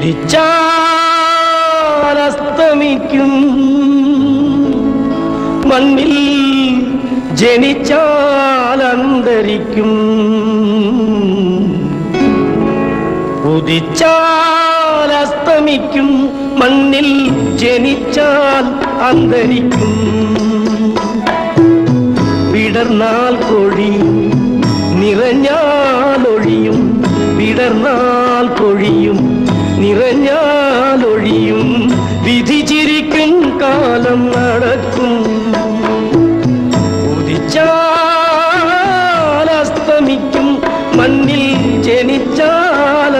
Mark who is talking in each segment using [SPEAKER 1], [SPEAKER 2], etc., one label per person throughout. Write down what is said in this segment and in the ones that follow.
[SPEAKER 1] ഉദിച്ചാലസ്തമിക്കും മണ്ണിൽ ജനിച്ചാലന്തരിക്കും. ഉദിച്ചാലസ്തമിക്കും. മണ്ണിൽ ജനിച്ചാൽ അന്തരിക്കും. വിടർന്നാൽ കൊഴിയും കാലം നടക്കും. ഉദിച്ചാലസ്തമിക്കും മണ്ണിൽ ജനിച്ചാൽ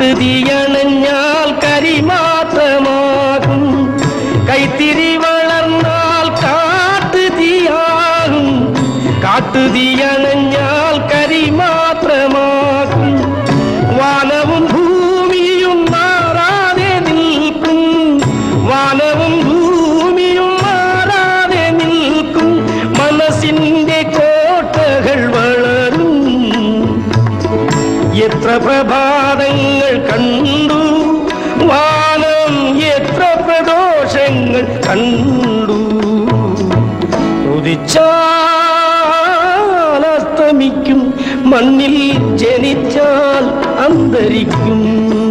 [SPEAKER 1] കാട്ടുതീയണഞ്ഞാൽ കരി മാത്രമാകും. കൈത്തിരി വളർന്നാൽ കാട്ടുതീയാകും കാട്ടുതീയണഞ്ഞാൽ കരി മാത്രമാകും. വാനവും ഭൂമിയും എത്ര പ്രഭാതങ്ങൾ കണ്ടു? വാനം എത്ര പ്രദോഷങ്ങൾ കണ്ടു? ഉദിച്ചാൽ അസ്തമിക്കും മണ്ണിൽ ജനിച്ചാൽ അന്തരിക്കും.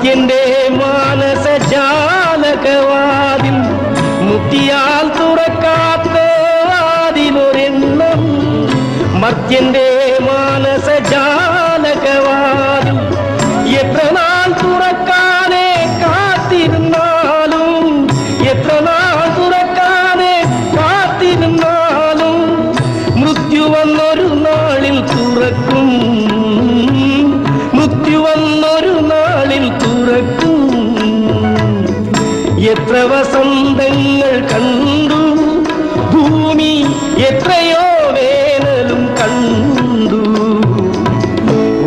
[SPEAKER 1] മത്യന്റെ മാനസ ജാലകവാതിൽ മുട്ടിയാൽ തുറക്കാത്ത അതിലൊരെണ്ണം മത്യന്റെ മാനസ ജാലകവാതിൽ എത്ര നാൾ തുറക്കാനെ കാത്തിരുന്നാലും എത്ര നാൾ തുറക്കാനെ കാത്തിരുന്നാലും മൃത്യു വന്നൊരു നാളിൽ തുറക്കും എത്ര വസന്തങ്ങൾ കണ്ടു? ഭൂമി എത്രയോ വേനലും കണ്ടു.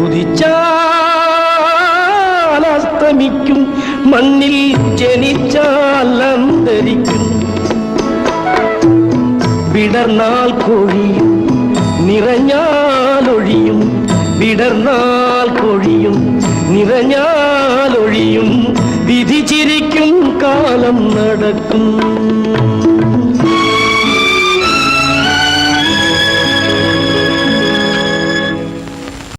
[SPEAKER 1] ഉദിച്ചാൽ അസ്തമിക്കും മണ്ണിൽ ജനിച്ചാൽ അന്തരിക്കും. വിടർന്നാൽ കോഴിയും നിറഞ്ഞാലൊഴിയും വിടർന്നാൽ കൊഴിയും നിറഞ്ഞാലൊഴിയും വിധി ചിരിക്കും കാലം നടക്കും